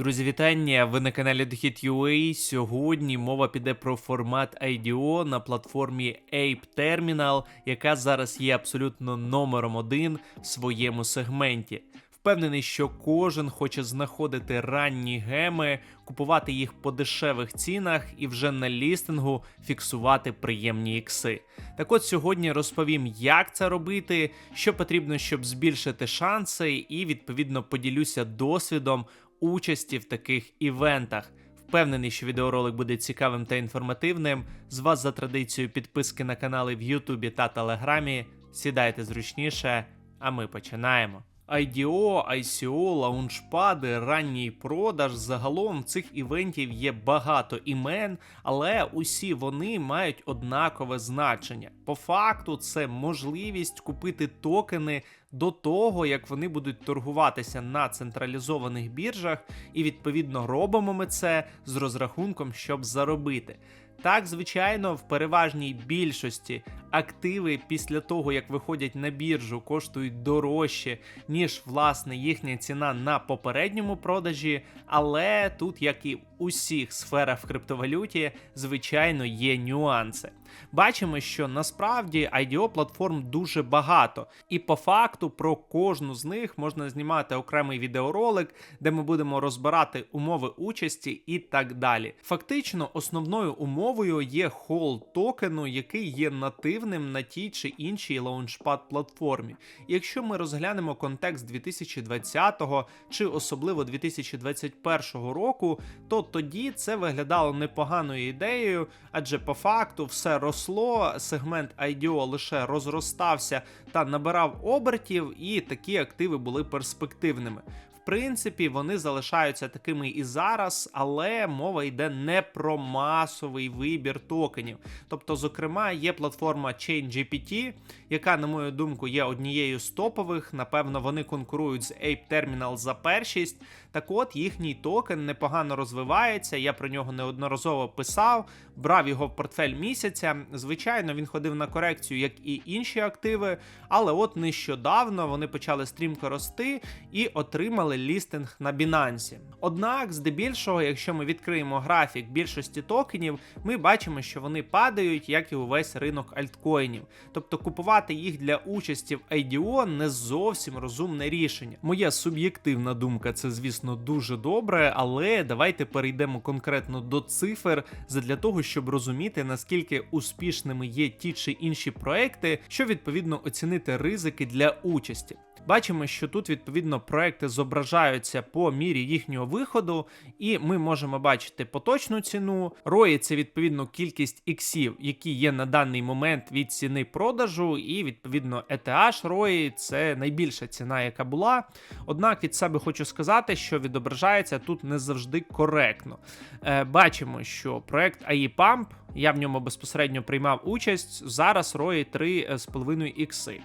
Друзі, вітання! Ви на каналі Дохід.ua. Сьогодні мова піде про формат IDO на платформі Ape Terminal, яка зараз є абсолютно номером один в своєму сегменті. Впевнений, що кожен хоче знаходити ранні геми, купувати їх по дешевих цінах і вже на лістингу фіксувати приємні ікси. Так от сьогодні розповім, як це робити, що потрібно, щоб збільшити шанси, і відповідно поділюся досвідом участі в таких івентах. Впевнений, що відеоролик буде цікавим та інформативним. З вас за традицією підписки на канали в Ютубі та Телеграмі. Сідайте зручніше, а ми починаємо. IDO, ICO, лаунчпади, ранній продаж. Загалом цих івентів є багато імен, але усі вони мають однакове значення. По факту, це можливість купити токени до того, як вони будуть торгуватися на централізованих біржах, і відповідно робимо ми це з розрахунком, щоб заробити. Так, звичайно, в переважній більшості активи після того, як виходять на біржу, коштують дорожче, ніж власне їхня ціна на попередньому продажі. Але тут, як і в усіх сферах в криптовалюті, звичайно, є нюанси. Бачимо, що насправді IDO платформ дуже багато, і по факту про кожну з них можна знімати окремий відеоролик, де ми будемо розбирати умови участі і так далі. Фактично, основною умовою є холд токену, який є нативним на тій чи іншій лаунчпад платформі. Якщо ми розглянемо контекст 2020 чи особливо 2021 року, то тоді це виглядало непоганою ідеєю, адже по факту все росло, сегмент IDO лише розростався та набирав обертів, і такі активи були перспективними. Принципі, вони залишаються такими і зараз, але мова йде не про масовий вибір токенів. Тобто, зокрема, є платформа ChainGPT, яка, на мою думку, є однією з топових. Напевно, вони конкурують з Ape Terminal за першість. Так от їхній токен непогано розвивається. Я про нього неодноразово писав, брав його в портфель місяця. Звичайно, він ходив на корекцію, як і інші активи. Але от нещодавно вони почали стрімко рости і отримали лістинг на Binance. Однак, здебільшого, якщо ми відкриємо графік більшості токенів, ми бачимо, що вони падають, як і увесь ринок альткоїнів. Тобто купувати їх для участі в IDO не зовсім розумне рішення. Моя суб'єктивна думка, це звісно дуже добре, але давайте перейдемо конкретно до цифр для того, щоб розуміти наскільки успішними є ті чи інші проекти, що відповідно оцінити ризики для участі. Бачимо, що тут відповідно проекти зображаються по мірі їхнього виходу, і ми можемо бачити поточну ціну. ROI – це відповідно кількість іксів, які є на даний момент від ціни продажу, і відповідно ETH ROI – це найбільша ціна, яка була. Однак від себе хочу сказати, що відображається тут не завжди коректно. Е, Бачимо, що проект AI Pump, я в ньому безпосередньо приймав участь. Зараз ROI 3,5 ікси.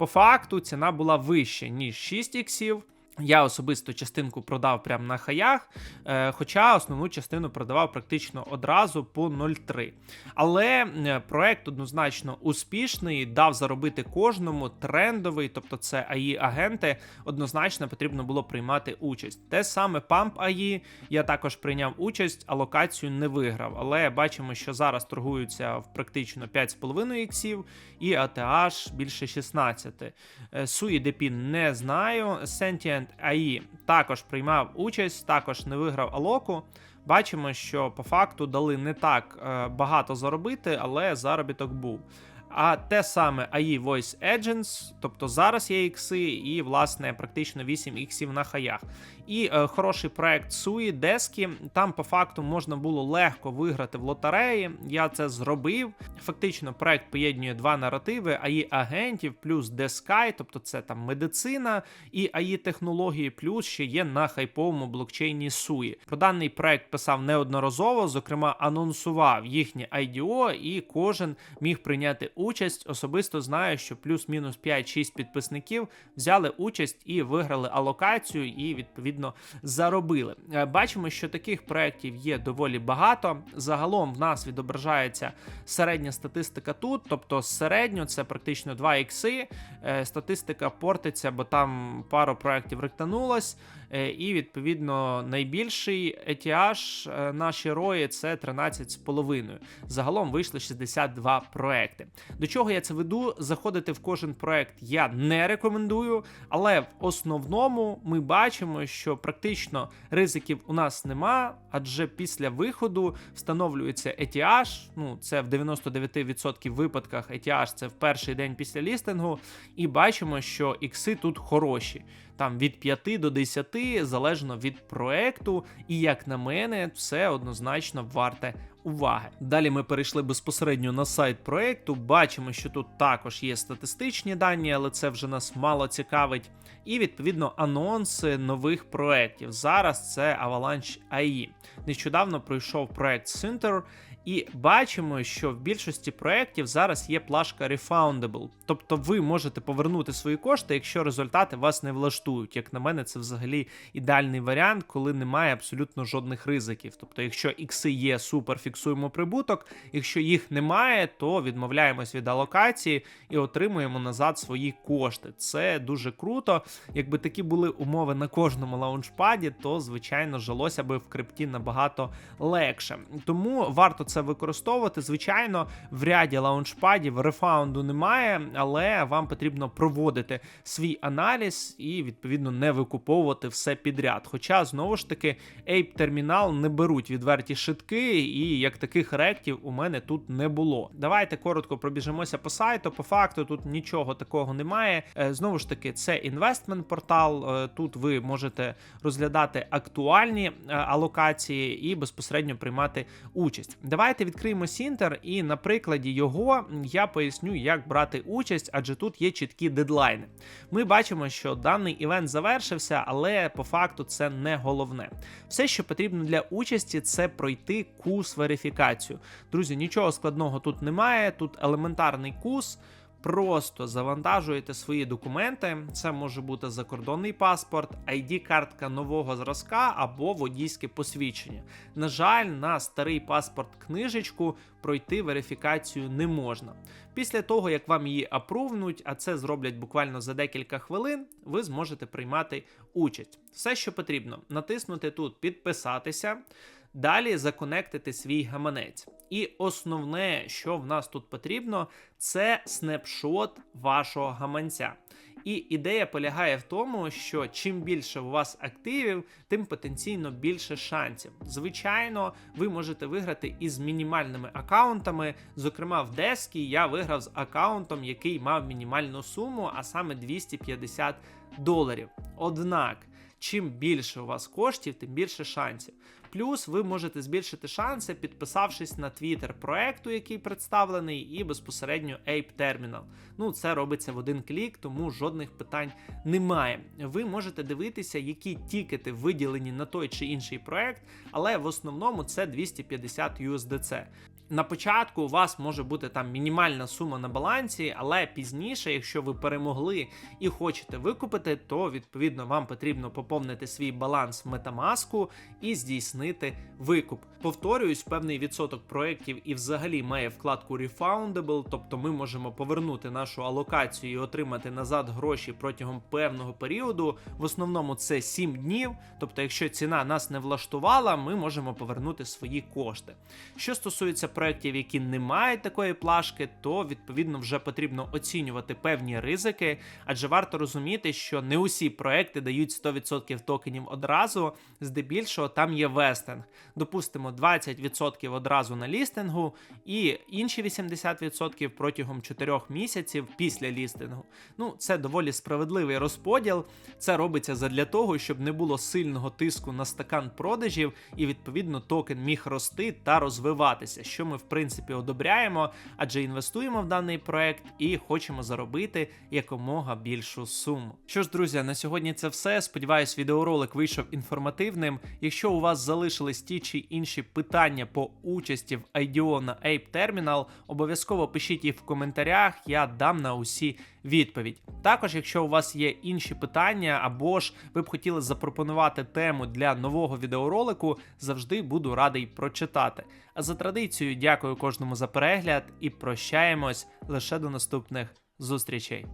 По факту ціна була вища, ніж 6 іксів. Я особисто частинку продав прямо на хаях, е, хоча основну частину продавав практично одразу по 0,3. Але е, проект однозначно успішний, дав заробити кожному трендовий, тобто це ai агенти однозначно потрібно було приймати участь. Те саме Pump AI, я також прийняв участь, а локацію не виграв. Але бачимо, що зараз торгуються в практично 5,5 іксів і ATH більше 16. Sui DP не знаю. Sentient AI також приймав участь, також не виграв Алоку. Бачимо, що по факту дали не так е, багато заробити, але заробіток був. А те саме AI Voice Agents, тобто зараз є ікси, і, власне, практично 8 іксів на хаях. І е, хороший проект Sui, Дески. Там по факту можна було легко виграти в лотереї. Я це зробив. Фактично, проект поєднує два наративи: AI агентів плюс Desky, тобто це там медицина і AI технології, плюс ще є на хайповому блокчейні Sui. Про даний проект писав неодноразово, зокрема, анонсував їхнє IDO, і кожен міг прийняти участь. Особисто знаю, що плюс-мінус 5-6 підписників взяли участь і виграли алокацію, і відповідно заробили. Е, Бачимо, що таких проєктів є доволі багато. Загалом в нас відображається середня статистика тут, тобто середньо це практично 2 ікси. Е, Статистика портиться, бо там пару проєктів ректанулось. Е, І відповідно найбільший ETH е, наші рої це 13,5. Загалом вийшло 62 проекти. До чого я це веду? Заходити в кожен проект я не рекомендую, але в основному ми бачимо, що практично ризиків у нас нема, адже після виходу встановлюється ETH, ну це в 99% випадках ETH це в перший день після лістингу, і бачимо, що ікси тут хороші. Там від 5 до 10, залежно від проекту, і як на мене, все однозначно варте уваги. Далі ми перейшли безпосередньо на сайт проекту. Бачимо, що тут також є статистичні дані, але це вже нас мало цікавить. І відповідно анонси нових проєктів. Зараз це Avalanche AI. Нещодавно пройшов проект Sinter, і бачимо, що в більшості проєктів зараз є плашка Refoundable. Тобто ви можете повернути свої кошти, якщо результати вас не влаштують. Як на мене, це взагалі ідеальний варіант, коли немає абсолютно жодних ризиків. Тобто, якщо ікси є супер, фіксуємо прибуток. Якщо їх немає, то відмовляємось від алокації і отримуємо назад свої кошти. Це дуже круто. Якби такі були умови на кожному лаунчпаді, то звичайно жилося би в крипті набагато легше. Тому варто це використовувати. Звичайно, в ряді лаунчпадів рефаунду немає, але вам потрібно проводити свій аналіз і відповідно не викуповувати все підряд. Хоча знову ж таки Ape термінал не беруть відверті шитки, і як таких ректів у мене тут не було. Давайте коротко пробіжимося по сайту. По факту тут нічого такого немає. Е, Знову ж таки, це інвестмент портал. Е, Тут ви можете розглядати актуальні е, алокації і безпосередньо приймати участь. Давайте відкриємо Сінтер, і на прикладі його я поясню, як брати участь, адже тут є чіткі дедлайни. Ми бачимо, що даний івент завершився, але по факту це не головне. Все, що потрібно для участі, це пройти кус верифікацію. Друзі, нічого складного тут немає. Тут елементарний курс. Просто завантажуєте свої документи. Це може бути закордонний паспорт, ID-картка нового зразка або водійське посвідчення. На жаль, на старий паспорт книжечку пройти верифікацію не можна. Після того, як вам її апрувнуть, а це зроблять буквально за декілька хвилин, ви зможете приймати участь. Все, що потрібно, натиснути тут підписатися. Далі законектити свій гаманець. І основне, що в нас тут потрібно, це снапшот вашого гаманця. І ідея полягає в тому, що чим більше у вас активів, тим потенційно більше шансів. Звичайно, ви можете виграти із мінімальними аккаунтами. Зокрема, в Дескі я виграв з аккаунтом, який мав мінімальну суму, а саме 250 доларів. Однак, чим більше у вас коштів, тим більше шансів. Плюс ви можете збільшити шанси, підписавшись на твіттер проекту, який представлений, і безпосередньо Ape Terminal. Ну, це робиться в один клік, тому жодних питань немає. Ви можете дивитися, які тікети виділені на той чи інший проект, але в основному це 250 USDC. На початку у вас може бути там мінімальна сума на балансі, але пізніше, якщо ви перемогли і хочете викупити, то відповідно вам потрібно поповнити свій баланс Metamask і здійснити викуп. Повторююсь, певний відсоток проєктів і взагалі має вкладку Refoundable, тобто ми можемо повернути нашу алокацію і отримати назад гроші протягом певного періоду. В основному це 7 днів. Тобто, якщо ціна нас не влаштувала, ми можемо повернути свої кошти. Що стосується проєктів, які не мають такої плашки, то відповідно вже потрібно оцінювати певні ризики, адже варто розуміти, що не усі проекти дають 100% токенів одразу, здебільшого там є вестинг. Допустимо, 20% одразу на лістингу, і інші 80% протягом 4 місяців після лістингу. Ну, це доволі справедливий розподіл. Це робиться задля того, щоб не було сильного тиску на стакан продажів, і відповідно токен міг рости та розвиватися, що ми в принципі одобряємо, адже інвестуємо в даний проект і хочемо заробити якомога більшу суму. Що ж, друзі, на сьогодні це все. Сподіваюсь, відеоролик вийшов інформативним. Якщо у вас залишились ті чи інші питання по участі в IDO на Ape Terminal, обов'язково пишіть їх в коментарях, я дам на усі відповідь. Також, якщо у вас є інші питання, або ж ви б хотіли запропонувати тему для нового відеоролику, завжди буду радий прочитати. А за традицією, дякую кожному за перегляд і прощаємось лише до наступних зустрічей.